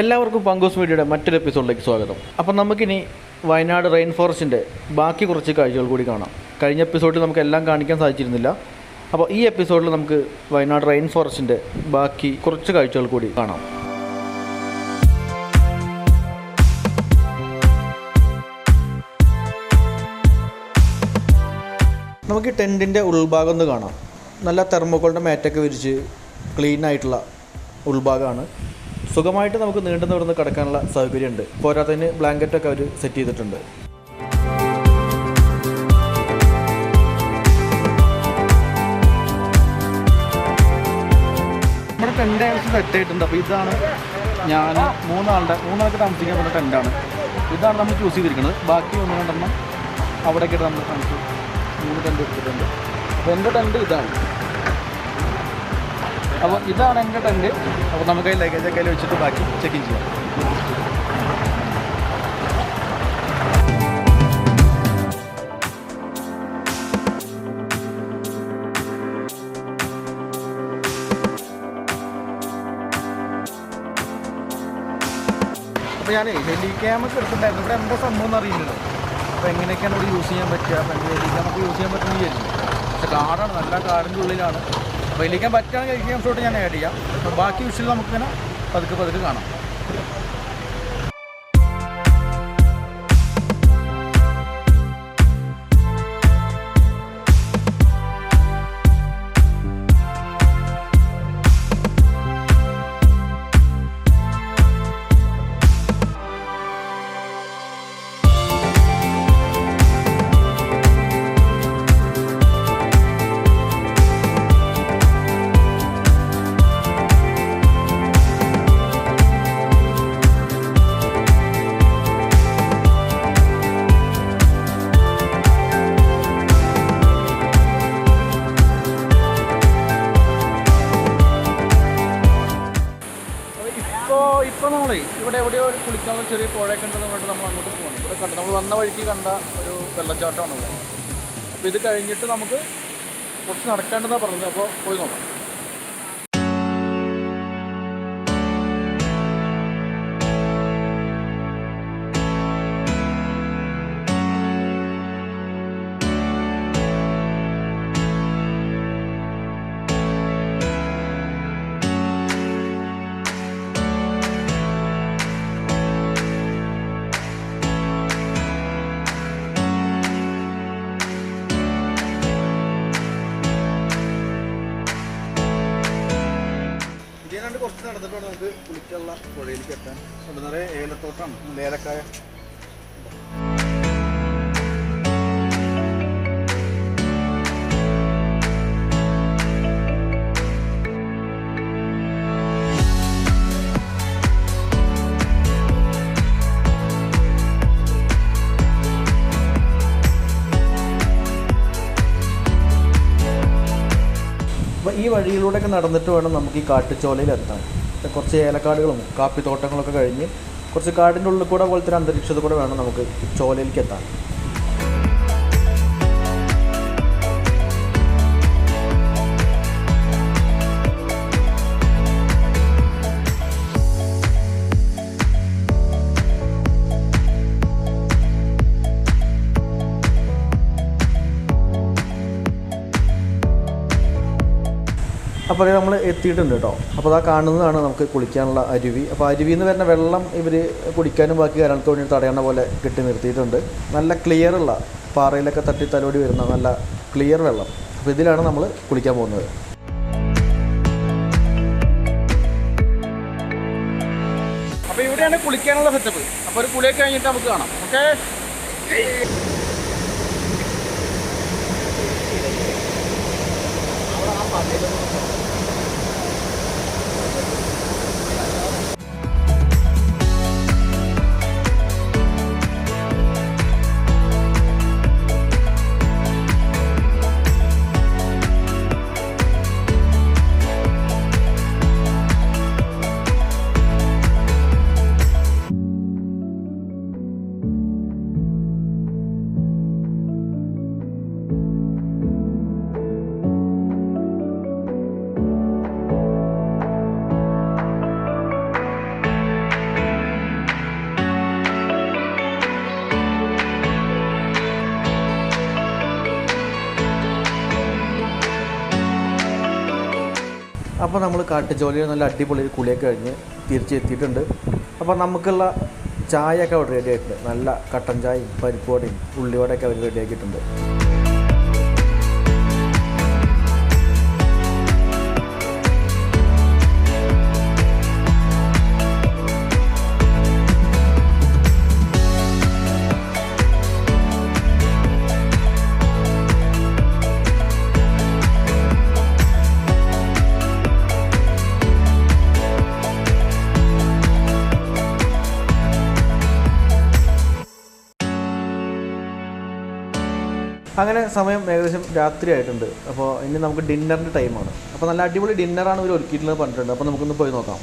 എല്ലാവർക്കും പങ്കോസ് മീഡിയയുടെ മറ്റൊരു എപ്പിസോഡിലേക്ക് സ്വാഗതം. അപ്പം നമുക്കിനി വയനാട് റെയിൻ ഫോറസ്റ്റിന്റെ ബാക്കി കുറച്ച് കാഴ്ചകൾ കൂടി കാണാം. കഴിഞ്ഞ എപ്പിസോഡിൽ നമുക്ക് എല്ലാം കാണിക്കാൻ സാധിച്ചിരുന്നില്ല. അപ്പോൾ ഈ എപ്പിസോഡിൽ നമുക്ക് വയനാട് റെയിൻ ഫോറസ്റ്റിന്റെ ബാക്കി കുറച്ച് കാഴ്ചകൾ കൂടി കാണാം. നമുക്ക് ടെന്റിന്റെ ഉൾഭാഗം ഒന്ന് കാണാം. നല്ല തെർമോക്കോളിന്റെ മാറ്റൊക്കെ വിരിച്ച് ക്ലീൻ ആയിട്ടുള്ള ഉൾഭാഗമാണ്. സുഖമായിട്ട് നമുക്ക് നീണ്ടു നിവർന്ന് കിടക്കാനുള്ള സൗകര്യമുണ്ട്. പോരാത്തതിന് ബ്ലാങ്കറ്റൊക്കെ അവർ സെറ്റ് ചെയ്തിട്ടുണ്ട്. നമ്മുടെ ടെന്റ് ഏകദേശം സെറ്റ് ആയിട്ടുണ്ട്. അപ്പോൾ ഇതാണ് ഞാൻ മൂന്നാളുടെ മൂന്നാൾക്ക് താമസിക്കാൻ പറ്റുന്ന ടെന്റാണ് ഇതാണ് നമ്മൾ ചൂസ് ചെയ്തിരിക്കുന്നത്. ബാക്കി ഒന്ന് രണ്ടെണ്ണം അവിടേക്കായിട്ട് നമ്മൾ കാണിച്ചു. മൂന്ന് ടെന്റ് എടുത്തിട്ടുണ്ട്. അപ്പോൾ എന്റെ ടെന്റ് ഇതാണ്. അപ്പോൾ ഇതാണ് എന്റെ ടെന്റ് അപ്പോൾ നമുക്ക് ലഗേജ് ഒക്കെ വെച്ചിട്ട് ബാക്കി ചെക്ക് ഇൻ ചെയ്യാം. അപ്പോൾ ഞാനേ ഹെലി ക്യാമൊക്കെ എടുത്തിട്ടുണ്ടായിരുന്നു. ഇവിടെ എന്താ സംഭവം എന്ന് അറിയില്ലല്ലോ. അപ്പോൾ എങ്ങനെയൊക്കെയാണ് ഇവിടെ യൂസ് ചെയ്യാൻ പറ്റുക? അപ്പോൾ ഹെലി ക്യാമൊക്കെ യൂസ് ചെയ്യാൻ പറ്റുന്നില്ല പക്ഷേ കാടാണ് നല്ല കാടിന്റെ ഉള്ളിലാണ്. ക്യാം പറ്റുകയാണെങ്കിൽ ഹെലി ഷോട്ട് ഞാൻ ആഡ് ചെയ്യാം. ബാക്കി വിഷയം നമുക്കിങ്ങനെ പതുക്കെ പതുക്കെ കാണാം. നമ്മളെ ഇവിടെ എവിടെയോ ഒരു കുളിക്കാനുള്ള ചെറിയ പുഴയൊക്കെ ഉണ്ടെന്ന് പറഞ്ഞിട്ട് നമ്മൾ അങ്ങോട്ട് പോകണം. ഇവിടെ കണ്ട നമ്മൾ വന്ന വഴിക്ക് കണ്ട ഒരു വെള്ളച്ചാട്ടമാണ് അപ്പോൾ ഇത് കഴിഞ്ഞിട്ട് നമുക്ക് കുറച്ച് നടക്കേണ്ടതാണ് പറഞ്ഞത്. അപ്പോൾ പോയി നോക്കാം. നടന്നിട്ട് നമുക്ക് കുളിക്കുള്ള പുഴയിലേക്ക് എത്താൻ. അവിടെ നിറയെ ഏലത്തോട്ടാണ് ഏലക്കായ. ഈ വഴിയിലൂടെയൊക്കെ നടന്നിട്ട് വേണം നമുക്ക് ഈ കാട്ടുചോലയിൽ എത്താൻ കുറച്ച് ഏലക്കാടുകളും കാപ്പിത്തോട്ടങ്ങളൊക്കെ കഴിഞ്ഞ് കുറച്ച് കാടിന്റെ ഉള്ളിൽ കൂടെ പോലത്തെ ഒരു അന്തരീക്ഷത്തിൽ കൂടെ വേണം നമുക്ക് ചോലയിലേക്ക് എത്താൻ. അപ്പോൾ അത് നമ്മൾ എത്തിയിട്ടുണ്ട് കേട്ടോ അപ്പോൾ അതാ കാണുന്നതാണ് നമുക്ക് കുളിക്കാനുള്ള അരുവി. അപ്പോൾ അരുവിയിൽ നിന്ന് വരുന്ന വെള്ളം ഇവർ കുടിക്കാനും ബാക്കി കരണത്തോണി തടയണ പോലെ കെട്ടി നിർത്തിയിട്ടുണ്ട്. നല്ല ക്ലിയർ ഉള്ള പാറയിലൊക്കെ തട്ടി തലോടി വരുന്ന നല്ല ക്ലിയർ വെള്ളം. അപ്പോൾ ഇതിലാണ് നമ്മൾ കുളിക്കാൻ പോകുന്നത്. അപ്പോൾ ഇവിടെയാണ് കുളിക്കാനുള്ള സെറ്റപ്പ് അപ്പോൾ ഒരു കുളിയൊക്കെ കഴിഞ്ഞിട്ട് നമുക്ക് കാണാം. ഓക്കെ അപ്പോൾ നമ്മൾ കാട്ടുജോലിയിൽ നല്ല അടിപൊളി ഒരു കുളിയൊക്കെ കഴിഞ്ഞ് തിരിച്ചെത്തിയിട്ടുണ്ട്. അപ്പോൾ നമുക്കുള്ള ചായയൊക്കെ അവിടെ റെഡി ആയിട്ടുണ്ട്. നല്ല കട്ടൻ ചായയും പരിപ്പുവടയും ഉള്ളിവടയൊക്കെ അവർ റെഡി അങ്ങനെ സമയം ഏകദേശം രാത്രി ആയിട്ടുണ്ട്. അപ്പോൾ ഇനി നമുക്ക് ഡിന്നറിന്റെ ടൈമാണ് അപ്പോൾ നല്ല അടിപൊളി ഡിന്നറാണ് ഇവർ ഒരുക്കിയിട്ടുള്ളത് പറഞ്ഞിട്ടുണ്ട്. അപ്പോൾ നമുക്കൊന്ന് പോയി നോക്കാം.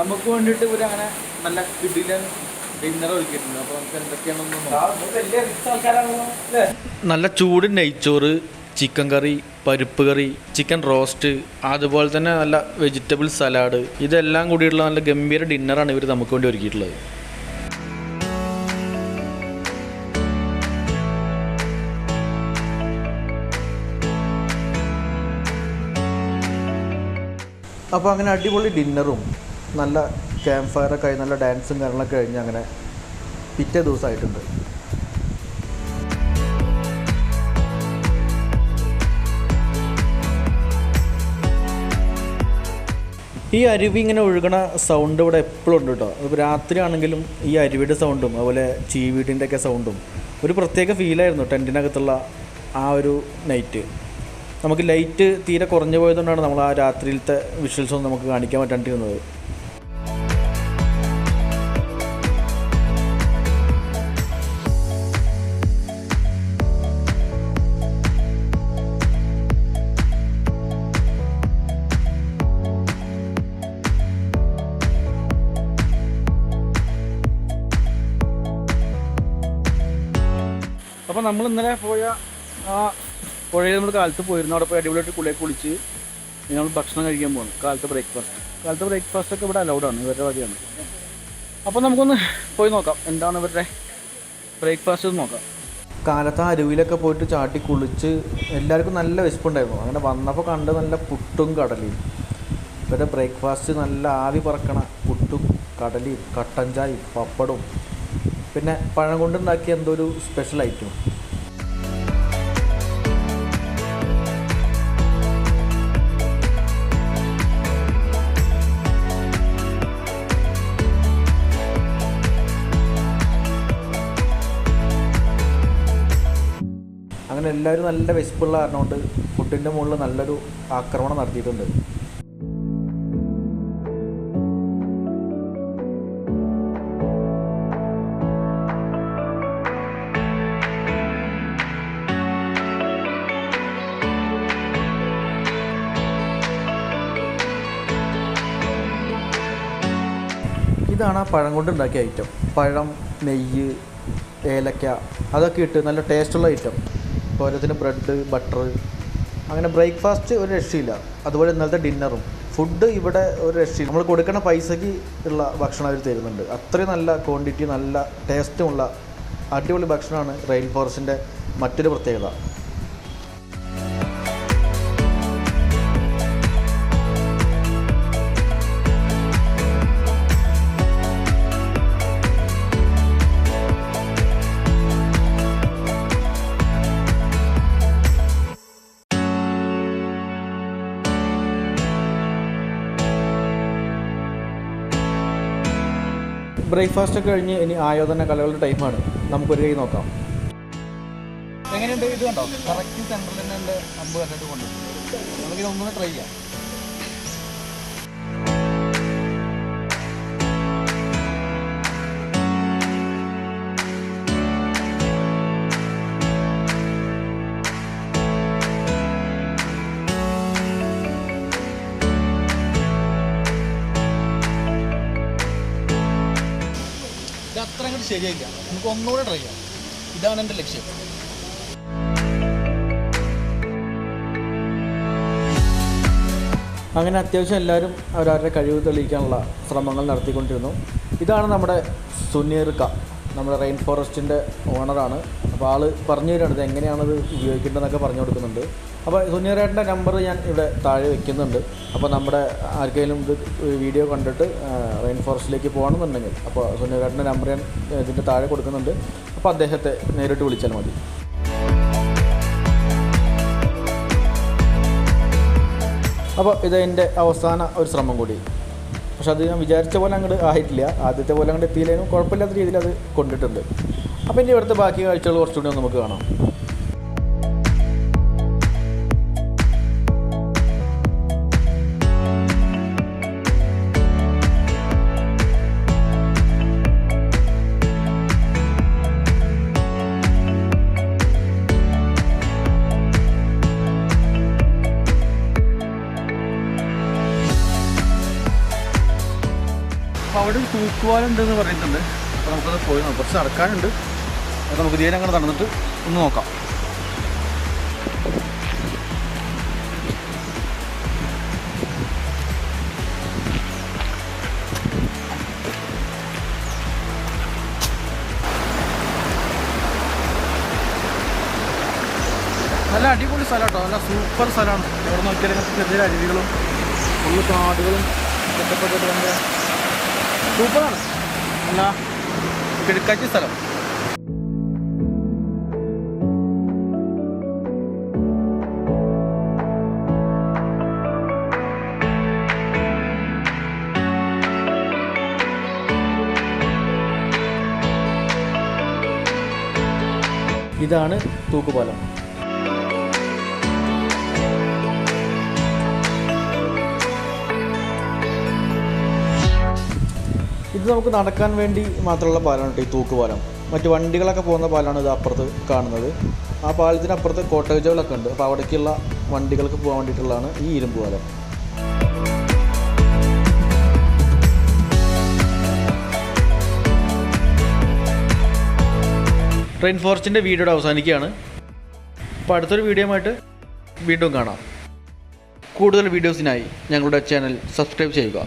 നമുക്ക് വേണ്ടിയിട്ട് ഇവർ അങ്ങനെ നല്ല കിടിലൻ ഡിന്നർ ഒരുക്കിയിട്ടുണ്ട്. അപ്പോൾ നമുക്ക് എന്തൊക്കെയാണെന്ന് നല്ല ചൂട് നെയ്ച്ചോറ് ചിക്കൻ കറി പരിപ്പ് കറി ചിക്കൻ റോസ്റ്റ് അതുപോലെ തന്നെ നല്ല വെജിറ്റബിൾ സലാഡ് ഇതെല്ലാം കൂടിയുള്ള നല്ല ഗംഭീര ഡിന്നറാണ് ഇവർ നമുക്ക് വേണ്ടി ഒരുക്കിയിട്ടുള്ളത്. അപ്പോൾ അങ്ങനെ അടിപൊളി ഡിന്നറും നല്ല ക്യാമ്പ് ഫയറൊക്കെ ആയി നല്ല ഡാൻസും കാര്യങ്ങളൊക്കെ കഴിഞ്ഞ് അങ്ങനെ പിറ്റേ ദിവസമായിട്ടുണ്ട്. ഈ അരുവി ഇങ്ങനെ ഒഴുകണ സൗണ്ട് ഇവിടെ എപ്പോഴും ഉണ്ട് കേട്ടോ അപ്പോൾ രാത്രി ആണെങ്കിലും ഈ അരുവിയുടെ സൗണ്ടും അതുപോലെ ചീവീടിന്റെ ഒക്കെ സൗണ്ടും ഒരു പ്രത്യേക ഫീലായിരുന്നു ടെന്റിനകത്തുള്ള ആ ഒരു നൈറ്റ് നമുക്ക് ലൈറ്റ് തീരെ കുറഞ്ഞു പോയതുകൊണ്ടാണ് നമ്മൾ ആ രാത്രിയിലത്തെ വിഷ്വൽസ് ഒന്നും നമുക്ക് കാണിക്കാൻ പറ്റാണ്ടിരുന്നത് അപ്പോൾ നമ്മൾ ഇന്നലെ പോയ ആ പുഴയിൽ നമ്മൾ കാലത്ത് പോയിരുന്നു. അവിടെ പോയി അടിപൊളിയായിട്ട് കുളിയെ കുളിച്ച് നമ്മൾ ഭക്ഷണം കഴിക്കാൻ പോകുന്നു കാലത്തെ ബ്രേക്ക്ഫാസ്റ്റ് കാലത്തെ ബ്രേക്ക്ഫാസ്റ്റ് ഒക്കെ ഇവിടെ അലൗഡാണ് ഇവരുടെ വഴിയാണ് അപ്പോൾ നമുക്കൊന്ന് പോയി നോക്കാം. എന്താണ് ഇവരുടെ ബ്രേക്ക്ഫാസ്റ്റ് ഒന്ന് നോക്കാം. കാലത്ത് അരുവിയിലൊക്കെ പോയിട്ട് ചാട്ടി കുളിച്ച് എല്ലാവർക്കും നല്ല വിശപ്പുണ്ടായിരുന്നു. അങ്ങനെ വന്നപ്പോൾ കണ്ട് നല്ല പുട്ടും കടലയും. ഇവരുടെ ബ്രേക്ക്ഫാസ്റ്റ് നല്ല ആവി പറക്കണ പുട്ടും കടലയും കട്ടൻ ചായയും പപ്പടവും. പിന്നെ പഴം കൊണ്ടുണ്ടാക്കിയ എന്തോ ഒരു സ്പെഷ്യൽ ഐറ്റം എല്ലാവരും നല്ല വിശപ്പുള്ള കാരണം കൊണ്ട് ഫുഡിന്റെ മുകളിൽ നല്ലൊരു ആക്രമണം നടത്തിയിട്ടുണ്ട്. ഇതാണ് ആ പഴം കൊണ്ട് ഉണ്ടാക്കിയ ഐറ്റം പഴം നെയ്യ് ഏലക്ക അതൊക്കെ ഇട്ട് നല്ല ടേസ്റ്റുള്ള ഐറ്റം പോരത്തിന് ബ്രെഡ് ബട്ടർ. അങ്ങനെ ബ്രേക്ക്ഫാസ്റ്റ് ഒരു രക്ഷയില്ല. അതുപോലെ ഇന്നലത്തെ ഡിന്നറും. ഫുഡ് ഇവിടെ ഒരു രക്ഷയില്ല. നമ്മൾ കൊടുക്കുന്ന പൈസയ്ക്ക് ഉള്ള ഭക്ഷണം അവർ തരുന്നുണ്ട്. അത്രയും നല്ല ക്വാണ്ടിറ്റി നല്ല ടേസ്റ്റുമുള്ള അടിപൊളി ഭക്ഷണമാണ് റെയിൻ ഫോറസ്റ്റിന്റെ മറ്റൊരു പ്രത്യേകത. ബ്രേക്ക്ഫാസ്റ്റ് ഒക്കെ കഴിഞ്ഞ് ഇനി ആയോധന കലകളുടെ ടൈമാണ് നമുക്കൊരു കൈ നോക്കാം. എങ്ങനെയുണ്ട് ഇത് കണ്ടോ? കറക്റ്റ് സെന്ററിൽ തന്നെ ഉണ്ട് അമ്പ് കണ്ടിട്ട് കൊണ്ടുപോകും നമുക്കിത് ഒന്നുകൂടെ ട്രൈ ചെയ്യാം. ശരിയായില്ല. നമുക്ക് ഒന്നുകൂടെ ട്രൈ ചെയ്യാം. ഇതാണ് എന്റെ ലക്ഷ്യം. അങ്ങനെ അത്യാവശ്യം എല്ലാവരും അവരവരുടെ കഴിവ് തെളിയിക്കാനുള്ള ശ്രമങ്ങൾ നടത്തിക്കൊണ്ടിരുന്നു. ഇതാണ് നമ്മുടെ സുനീർക്ക നമ്മുടെ റെയിൻ ഫോറസ്റ്റിന്റെ ഓണറാണ് അപ്പോൾ ആൾ പറഞ്ഞു തരുന്നത് എങ്ങനെയാണത് ഉപയോഗിക്കേണ്ടതെന്നൊക്കെ പറഞ്ഞു കൊടുക്കുന്നുണ്ട്. അപ്പോൾ സുനീറേട്ടന്റെ നമ്പർ ഞാൻ ഇവിടെ താഴെ വെക്കുന്നുണ്ട്. അപ്പോൾ നമ്മുടെ ആർക്കെങ്കിലും ഇത് വീഡിയോ കണ്ടിട്ട് റെയിൻ ഫോറസ്റ്റിലേക്ക് പോകണമെന്നുണ്ടെങ്കിൽ അപ്പോൾ സുനീറേട്ടന്റെ നമ്പർ ഞാൻ ഇതിന്റെ താഴെ കൊടുക്കുന്നുണ്ട്. അപ്പോൾ അദ്ദേഹത്തെ നേരിട്ട് വിളിച്ചാൽ മതി. അപ്പോൾ ഇതെന്റെ അവസാന ഒരു ശ്രമം കൂടി. പക്ഷെ അത് ഞാൻ വിചാരിച്ച പോലെ അങ്ങോട്ട് ആയിട്ടില്ല. ആദ്യത്തെ പോലെ അങ്ങോട്ട് എത്തിയില്ലെങ്കിലും കുഴപ്പമില്ലാത്ത രീതിയിൽ അത് കൊണ്ടിട്ടുണ്ട്. അപ്പോൾ ഇനി ഇവിടുത്തെ ബാക്കി കാഴ്ചകൾ കുറച്ചുകൂടി നമുക്ക് കാണാം. അവിടെ ഒരു തൂക്കുവാലുണ്ടെന്ന് പറഞ്ഞിട്ടുണ്ട് അപ്പോൾ നമുക്കത് പോയി നോക്കാം. കുറച്ച് നടക്കാനുണ്ട്. അപ്പോൾ നമുക്ക് ഇതിനെ അങ്ങനെ നടന്നിട്ട് ഒന്ന് നോക്കാം. നല്ല അടിപൊളി സ്ഥലം കേട്ടോ. നല്ല സൂപ്പർ സ്ഥലമാണ്. എവിടെ നോക്കിയാലും ചെറിയ അരുവികളും ഫുള്ള് കാടുകളും സെറ്റപ്പൊക്കെ ഭയങ്കര സൂപ്പറാണ് എന്നാ കിഴക്കാച്ചി സ്ഥലം ഇതാണ് തൂക്കുപാലം. ഇത് നമുക്ക് നടക്കാൻ വേണ്ടി മാത്രമുള്ള പാലമാണ് ഈ തൂക്കുപാലം മറ്റ് വണ്ടികളൊക്കെ പോകുന്ന പാലമാണ് ഇത് അപ്പുറത്ത് കാണുന്നത്. ആ പാലത്തിനപ്പുറത്ത് കോട്ടേജുകളൊക്കെ ഉണ്ട്. അപ്പോൾ അവിടേക്കുള്ള വണ്ടികൾക്ക് പോകാൻ വേണ്ടിയിട്ടുള്ളതാണ് ഈ ഇരുമ്പ് പാലം. റെയിൻ ഫോറസ്റ്റിന്റെ വീഡിയോയുടെ അവസാനിക്കുകയാണ്. അപ്പോൾ അടുത്തൊരു വീഡിയോയുമായിട്ട് വീണ്ടും കാണാം. കൂടുതൽ വീഡിയോസിനായി ഞങ്ങളുടെ ചാനൽ സബ്സ്ക്രൈബ് ചെയ്യുക.